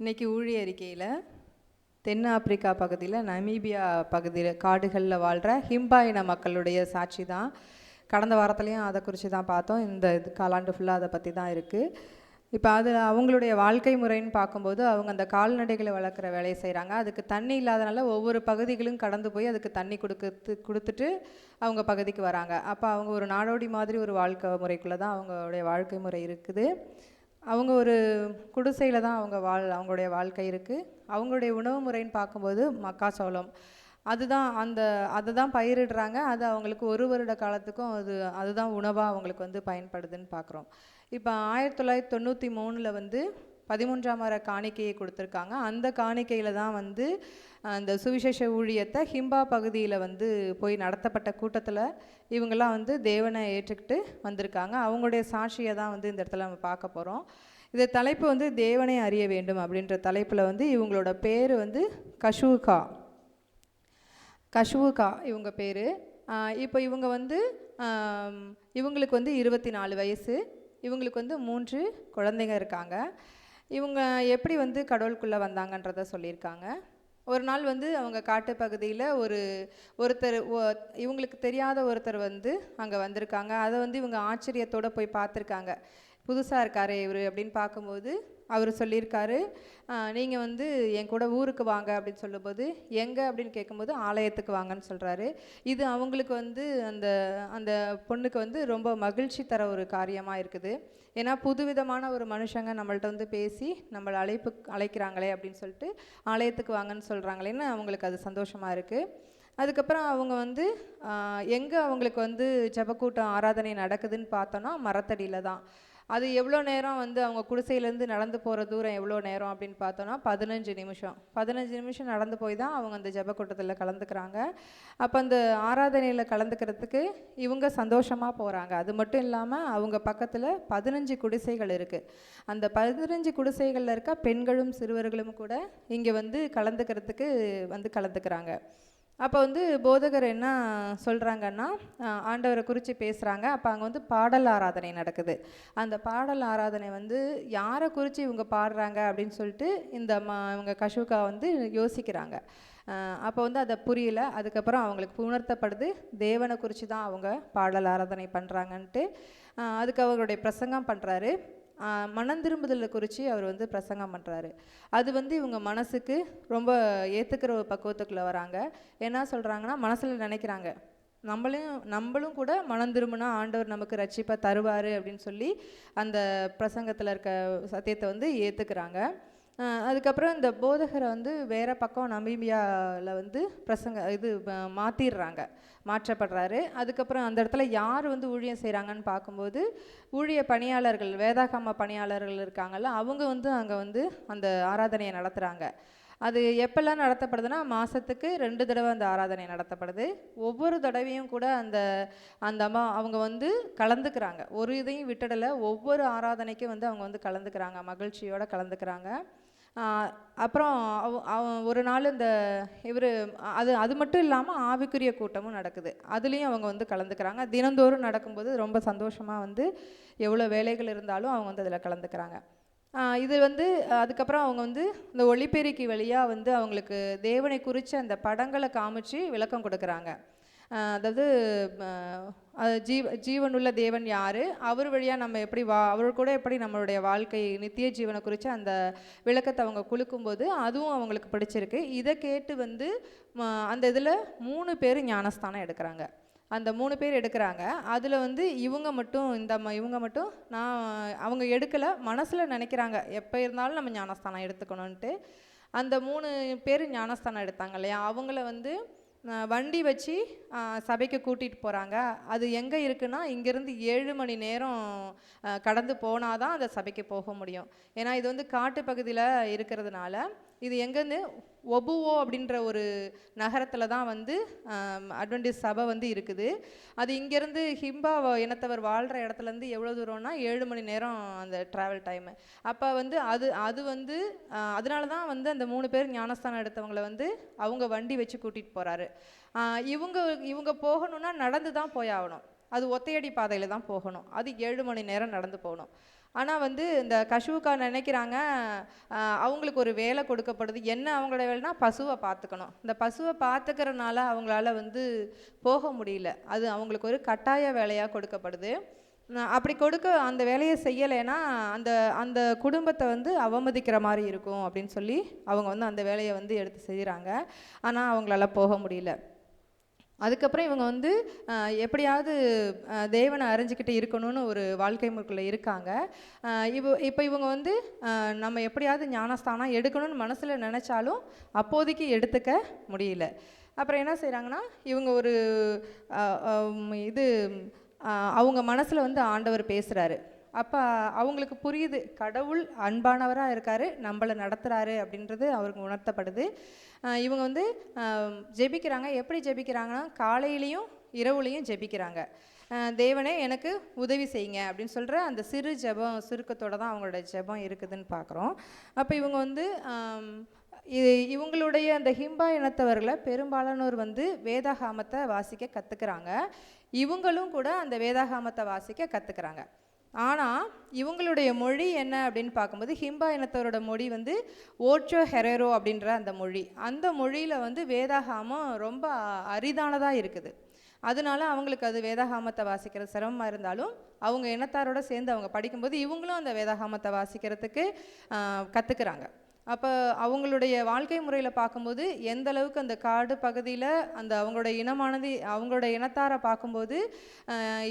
இன்றைக்கி ஊழி அறிக்கையில் தென் ஆப்பிரிக்கா பகுதியில் நமீபியா பகுதியில் காடுகளில் வாழ்கிற ஹிம்பா இன மக்களுடைய சாட்சி தான். கடந்த வாரத்துலேயும் அதை குறித்து தான் பார்த்தோம். இந்த இது காலாண்டு ஃபுல்லாக அதை பற்றி தான் இருக்குது இப்போ அது அவங்களுடைய வாழ்க்கை முறைன்னு பார்க்கும்போது அவங்க அந்த கால்நடைகளை வளர்க்குற வேலையை செய்கிறாங்க அதுக்கு தண்ணி இல்லாதனால ஒவ்வொரு பகுதிகளும் கடந்து போய் அதுக்கு தண்ணி கொடுக்கறது கொடுத்துட்டு அவங்க பகுதிக்கு வராங்க. அப்போ அவங்க ஒரு நாடோடி மாதிரி ஒரு வாழ்க்கை முறைக்குள்ளே தான் அவங்களுடைய வாழ்க்கை முறை இருக்குது. அவங்க ஒரு குடிசையில் தான் அவங்க வாழ் அவங்களுடைய வாழ்க்கை இருக்குது அவங்களுடைய உணவு முறைன்னு பார்க்கும்போது மக்காச்சோளம். அதுதான் அந்த அதை தான் பயிரிடுறாங்க. அது அவங்களுக்கு ஒரு வருட காலத்துக்கும் அது அதுதான் உணவாக அவங்களுக்கு வந்து பயன்படுதுன்னு பார்க்குறோம். இப்போ ஆயிரத்தி தொள்ளாயிரத்தி தொண்ணூற்றி மூணில் வந்து பதிமூன்றாம் வார காணிக்கையை கொடுத்துருக்காங்க. அந்த காணிக்கையில் தான் வந்து அந்த சுவிசேஷ ஊழியத்தை ஹிம்பா பகுதியில் வந்து போய் நடத்தப்பட்ட கூட்டத்தில் இவங்கெல்லாம் வந்து தேவனை ஏற்றுக்கிட்டு வந்திருக்காங்க. அவங்களுடைய சாட்சியை தான் வந்து இந்த இடத்துல நம்ம பார்க்க போகிறோம் இது தலைப்பு வந்து தேவனை அறிய வேண்டும் அப்படின்ற தலைப்பில் வந்து இவங்களோட பேர் வந்து கஷுகா. கஷுகா இவங்க பேர். இப்போ இவங்க வந்து இவங்களுக்கு வந்து இருபத்தி நாலு வயசு. இவங்களுக்கு வந்து மூன்று குழந்தைங்க இருக்காங்க. இவங்க எப்படி வந்து கடவுளுக்குள்ளே வந்தாங்கன்றத சொல்லியிருக்காங்க. ஒரு நாள் வந்து அவங்க காட்டு பகுதியில் ஒரு ஒருத்தர் இவங்களுக்கு தெரியாத ஒருத்தர் வந்து அங்கே வந்திருக்காங்க. அதை வந்து இவங்க ஆச்சரியத்தோட போய் பார்த்துருக்காங்க. புதுசாக இருக்காரே இவர் அப்படின்னு பார்க்கும்போது அவர் சொல்லியிருக்காரு நீங்கள் வந்து என் கூட ஊருக்கு வாங்க அப்படின்னு சொல்லும்போது எங்கே? அப்படின்னு கேட்கும்போது ஆலயத்துக்கு வாங்கன்னு சொல்கிறாரு இது அவங்களுக்கு வந்து அந்த அந்த பொண்ணுக்கு வந்து ரொம்ப மகிழ்ச்சி தர ஒரு காரியமாக இருக்குது. ஏன்னா புதுவிதமான ஒரு மனுஷங்க நம்மள்ட்ட வந்து பேசி நம்மளை அழைப்பு அழைக்கிறாங்களே அப்படின்னு சொல்லிட்டு ஆலயத்துக்கு வாங்கன்னு சொல்கிறாங்களேன்னு அவங்களுக்கு அது சந்தோஷமாக இருக்குது அதுக்கப்புறம் அவங்க வந்து எங்கே அவங்களுக்கு வந்து ஜெபக்கூட்டம் ஆராதனை நடக்குதுன்னு பார்த்தோன்னா மரத்தடியில் தான். அது எவ்வளோ நேரம் வந்து அவங்க குடிசையிலேருந்து நடந்து போகிற தூரம் எவ்வளோ நேரம் அப்படின்னு பார்த்தோன்னா பதினஞ்சு நிமிஷம். பதினஞ்சு நிமிஷம் நடந்து போய் தான் அவங்க அந்த ஜபக்கூட்டத்தில் கலந்துக்கிறாங்க. அப்போ அந்த ஆராதனையில் கலந்துக்கிறதுக்கு இவங்க சந்தோஷமாக போகிறாங்க. அது மட்டும் இல்லாமல் அவங்க பக்கத்தில் பதினஞ்சு குடிசைகள் இருக்குது. அந்த பதினஞ்சு குடிசைகளில் இருக்க பெண்களும் சிறுவர்களும் கூட இங்கே வந்து கலந்துக்கிறதுக்கு வந்து கலந்துக்கிறாங்க. அப்போ வந்து போதகர் என்ன சொல்கிறாங்கன்னா ஆண்டவரை குறித்து பேசுகிறாங்க அப்போ அங்கே வந்து பாடல் ஆராதனை நடக்குது. அந்த பாடல் ஆராதனை வந்து யாரை குறித்து இவங்க பாடுறாங்க அப்படின்னு சொல்லிட்டு இந்த ம இவங்க கஷுகா வந்து யோசிக்கிறாங்க. அப்போ வந்து அதை புரியல. அதுக்கப்புறம் அவங்களுக்கு உணர்த்தப்படுது தேவனை குறித்து தான் அவங்க பாடல் ஆராதனை பண்ணுறாங்கன்ட்டு அதுக்கு அவங்களுடைய பிரசங்கம் பண்ணுறாரு மனம் திரும்புதலை குறித்து அவர் வந்து பிரசங்கம் பண்ணுறாரு அது வந்து இவங்க மனசுக்கு ரொம்ப ஏற்றுக்கிற ஒரு பக்குவத்துக்குள்ளே வராங்க. என்ன சொல்கிறாங்கன்னா மனசில் நினைக்கிறாங்க. நம்மளையும் நம்மளும் கூட மனம் திரும்பினா ஆண்டவர் நமக்கு ரட்சிப்பாக தருவார் அப்படின்னு சொல்லி அந்த பிரசங்கத்தில் இருக்க சத்தியத்தை வந்து ஏற்றுக்கிறாங்க அதுக்கப்புறம் இந்த போதகரை வந்து வேறு பக்கம் நமீபியாவில் வந்து பிரசங்க இது மாற்றிடுறாங்க மாற்றப்படுறாரு. அதுக்கப்புறம் அந்த இடத்துல யார் வந்து ஊழியம் செய்கிறாங்கன்னு பார்க்கும்போது ஊழிய பணியாளர்கள் வேதாகம பணியாளர்கள் இருக்காங்கல்ல அவங்க வந்து அங்கே வந்து அந்த ஆராதனையை நடத்துகிறாங்க அது எப்பெல்லாம் நடத்தப்படுதுன்னா மாதத்துக்கு ரெண்டு தடவை அந்த ஆராதனை நடத்தப்படுது. ஒவ்வொரு தடவையும் கூட அந்த அந்த அம்மா அவங்க வந்து கலந்துக்கிறாங்க. ஒரு இதையும் விட்டுடலை. ஒவ்வொரு ஆராதனைக்கும் வந்து அவங்க வந்து கலந்துக்கிறாங்க மகிழ்ச்சியோடு கலந்துக்கிறாங்க. அப்புறம் அவ- ஒரு நாள் இந்த இவர் அது அது மட்டும் இல்லாமல் ஆவிக்குரிய கூட்டமும் நடக்குது. அதுலேயும் அவங்க வந்து கலந்துக்கிறாங்க. தினந்தோறும் நடக்கும்போது ரொம்ப சந்தோஷமாக வந்து எவ்வளோ வேலைகள் இருந்தாலும் அவங்க வந்து அதில் கலந்துக்கிறாங்க. இது வந்து அதுக்கப்புறம் அவங்க வந்து இந்த ஒளிப்பெருக்கி வழியாக வந்து அவங்களுக்கு தேவனை குறித்து அந்த படங்களை காமிச்சு விளக்கம் கொடுக்குறாங்க. அதாவது ஜீவ ஜீவனுள்ள தேவன் யார்? அவர் வழியாக நம்ம எப்படி வா அவர் கூட எப்படி நம்மளுடைய வாழ்க்கை நித்திய ஜீவனை குறித்து அந்த விளக்கத்தை அவங்க குலுக்கும்போது அதுவும் அவங்களுக்கு பிடிச்சிருக்கு. இதை கேட்டு வந்து ம, அந்த இதில் மூணு பேர் ஞானஸ்தானம் எடுக்கிறாங்க. அந்த மூணு பேர் எடுக்கிறாங்க. அதில் வந்து இவங்க மட்டும் இந்த ம- இவங்க மட்டும் நான் அவங்க எடுக்கலை மனசில் நினைக்கிறாங்க எப்போ இருந்தாலும் நம்ம ஞானஸ்தானம் எடுத்துக்கணுன்ட்டு அந்த மூணு பேர் ஞானஸ்தானம் எடுத்தாங்க இல்லையா? அவங்கள வந்து வண்டி வச்சு சபைக்கு கூட்டிகிட்டு போகிறாங்க அது எங்கே இருக்குன்னா இங்கேருந்து ஏழு மணி நேரம் கடந்து போனால் தான் அந்த சபைக்கு போக முடியும். ஏன்னா இது வந்து காட்டு பகுதியில் இருக்கிறதுனால இது எங்கேருந்து ஒபுவோ அப்படின்ற ஒரு நகரத்தில் தான் வந்து அட்வென்டிஸ் சபை வந்து இருக்குது. அது இங்கேருந்து ஹிம்பா இனத்தவர் வாழ்கிற இடத்துலேருந்து எவ்வளோ தூரம்னா ஏழு மணி நேரம் அந்த ட்ராவல் டைமு அப்போ வந்து அது அது வந்து அதனால தான் வந்து அந்த மூணு பேர் ஞானஸ்தானம் எடுத்தவங்களை வந்து அவங்க வண்டி வச்சு கூட்டிகிட்டு போகிறாரு இவங்க இவங்க போகணும்னா நடந்து தான் போய் ஆகணும். அது ஒத்தையடி பாதையில் தான் போகணும். அது ஏழு மணி நேரம் நடந்து போகணும். ஆனால் வந்து இந்த கஷுவுக்கா நினைக்கிறாங்க அவங்களுக்கு ஒரு வேலை கொடுக்கப்படுது. என்ன அவங்களோட வேலைனா பசுவை பார்த்துக்கணும். இந்த பசுவை பார்த்துக்கிறனால அவங்களால வந்து போக முடியல. அது அவங்களுக்கு ஒரு கட்டாய வேலையாக கொடுக்கப்படுது. அப்படி கொடுக்க அந்த வேலையை செய்யலைன்னா அந்த அந்த குடும்பத்தை வந்து அவமதிக்கிற மாதிரி இருக்கும் அப்படின்னு சொல்லி அவங்க வந்து அந்த வேலையை வந்து எடுத்து செய்கிறாங்க ஆனால் அவங்களால போக முடியல. அதுக்கப்புறம் இவங்க வந்து எப்படியாவது தேவனை அறிஞ்சிக்கிட்டு இருக்கணும்னு ஒரு வாழ்க்கை முறைக்குள்ள இருக்காங்க. இப்போ இவ இப்போ இவங்க வந்து நம்ம எப்படியாவது ஞானஸ்தானம் எடுக்கணும்னு மனசில் நினச்சாலும் அப்போதைக்கு எடுத்துக்க முடியல. அப்புறம் என்ன செய்கிறாங்கன்னா இவங்க ஒரு இது அவங்க மனசில் வந்து ஆண்டவர் பேசுகிறாரு அப்போ அவங்களுக்கு புரியுது கடவுள் அன்பானவராக இருக்கார் நம்மளை நடத்துகிறாரு அப்படின்றது அவருக்கு உணர்த்தப்படுது. இவங்க வந்து ஜெபிக்கிறாங்க. எப்படி ஜெபிக்கிறாங்கன்னா காலையிலையும் இரவுலையும் ஜெபிக்கிறாங்க. தேவனே எனக்கு உதவி செய்யுங்க அப்படின்னு சொல்கிற அந்த சிறு ஜெபம் சுருக்கத்தோடு தான் அவங்களோட ஜெபம் இருக்குதுன்னு பார்க்குறோம் அப்போ இவங்க வந்து இது இ- இவங்களுடைய அந்த ஹிம்பா இனத்தவர்களை பெரும்பாலானோர் வந்து வேதாகாமத்தை வாசிக்க கற்றுக்கிறாங்க இவங்களும் கூட அந்த வேதாகாமத்தை வாசிக்க கற்றுக்கிறாங்க ஆனால் இவங்களுடைய மொழி என்ன அப்படின்னு பார்க்கும்போது ஹிம்பா இனத்தவரோட மொழி வந்து ஓச்சோ ஹெரேரோ அப்படின்ற அந்த மொழி. அந்த மொழியில் வந்து வேதாகாமம் ரொம்ப அரிதானதாக இருக்குது. அதனால அவங்களுக்கு அது வேதாகாமத்தை வாசிக்கிறது சிரமமாக இருந்தாலும் அவங்க இனத்தாரோட சேர்ந்து அவங்க படிக்கும்போது இவங்களும் அந்த வேதாகாமத்தை வாசிக்கிறதுக்கு கற்றுக்குறாங்க அப்போ அவங்களுடைய வாழ்க்கை முறையில் பார்க்கும்போது எந்த அளவுக்கு அந்த காடு பகுதியில் அந்த அவங்களோட இனமானது அவங்களோட இனத்தாரை பார்க்கும்போது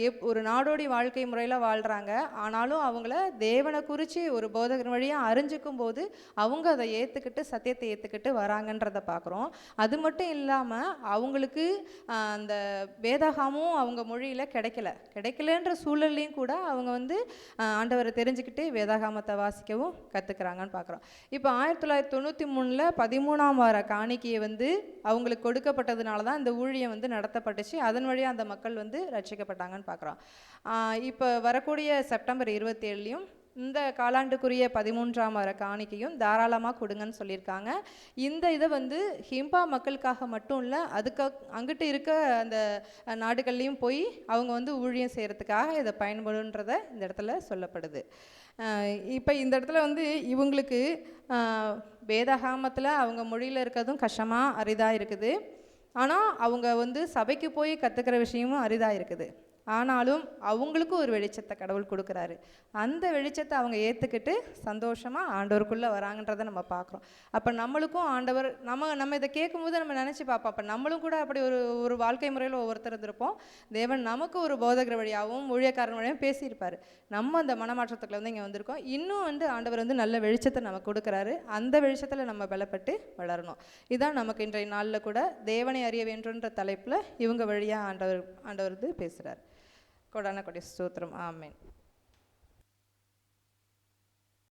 எப் ஒரு நாடோடி வாழ்க்கை முறையில் வாழ்கிறாங்க ஆனாலும் அவங்கள தேவனை குறித்து ஒரு போதகர் வழியாக அறிஞ்சிக்கும் போது அவங்க அதை ஏற்றுக்கிட்டு சத்தியத்தை ஏற்றுக்கிட்டு வராங்கன்றதை பார்க்குறோம். அது மட்டும் இல்லாமல் அவங்களுக்கு அந்த வேதாகமும் அவங்க மொழியில் கிடைக்கல. கிடைக்கலன்ற சூழல்லையும் கூட அவங்க வந்து ஆண்டவரை தெரிஞ்சுக்கிட்டு வேதாகாமத்தை வாசிக்கவும் கற்றுக்குறாங்கன்னு பார்க்குறோம். இப்போ ஆயிரத்தி தொள்ளாயிரத்தி தொண்ணூற்றி மூணில் பதிமூணாம் வார காணிக்கையை வந்து அவங்களுக்கு கொடுக்கப்பட்டதுனால தான் இந்த ஊழியம் வந்து நடத்தப்பட்டுச்சு. அதன் வழியாக அந்த மக்கள் வந்து ரட்சிக்கப்பட்டாங்கன்னு பார்க்குறோம். இப்போ வரக்கூடிய செப்டம்பர் இருபத்தேழுலையும் இந்த காலாண்டுக்குரிய பதிமூன்றாம் வர காணிக்கையும் தாராளமாக கொடுங்கன்னு சொல்லியிருக்காங்க. இந்த இதை வந்து ஹிம்பா மக்களுக்காக மட்டும் இல்லை அதுக்கு அங்கிட்டு இருக்க அந்த நாடுகள்லேயும் போய் அவங்க வந்து ஊழியம் செய்கிறதுக்காக இதை பயன்படுன்றத இந்த இடத்துல சொல்லப்படுது. இப்போ இந்த இடத்துல வந்து இவங்களுக்கு ஆஹ், வேதாகாமத்தில் அவங்க மொழியில் இருக்கிறதும் கஷ்டமாக அரிதாக இருக்குது. ஆனால் அவங்க வந்து சபைக்கு போய் கற்றுக்கிற விஷயமும் அரிதாக இருக்குது. ஆனாலும் அவங்களுக்கும் ஒரு வெளிச்சத்தை கடவுள் கொடுக்குறாரு. அந்த வெளிச்சத்தை அவங்க ஏற்றுக்கிட்டு சந்தோஷமாக ஆண்டவருக்குள்ளே வராங்கன்றதை நம்ம பார்க்குறோம் அப்போ நம்மளுக்கும் ஆண்டவர் நம்ம நம்ம இதை கேட்கும்போது நம்ம நினச்சி பார்ப்போம். அப்போ நம்மளும் கூட அப்படி ஒரு ஒரு வாழ்க்கை முறையில் ஒவ்வொருத்தர் இருந்திருப்போம். தேவன் நமக்கு ஒரு போதகர் வழியாகவும் ஊழியக்காரன் வழியாகவும் பேசியிருப்பார். நம்ம அந்த மனமாற்றத்துக்குள்ள வந்து இங்கே வந்திருக்கோம். இன்னும் வந்து ஆண்டவர் வந்து நல்ல வெளிச்சத்தை நமக்கு கொடுக்குறாரு. அந்த வெளிச்சத்தில் நம்ம பலப்பட்டு வளரணும். இதான் நமக்கு இன்றைய நாளில் கூட தேவனை அறிய வேண்டுன்ற தலைப்பில் இவங்க வழியாக ஆண்டவர் ஆண்டவர் வந்து பேசுகிறார் కొడాన కొడి స్తోత్రం. ఆమెన్.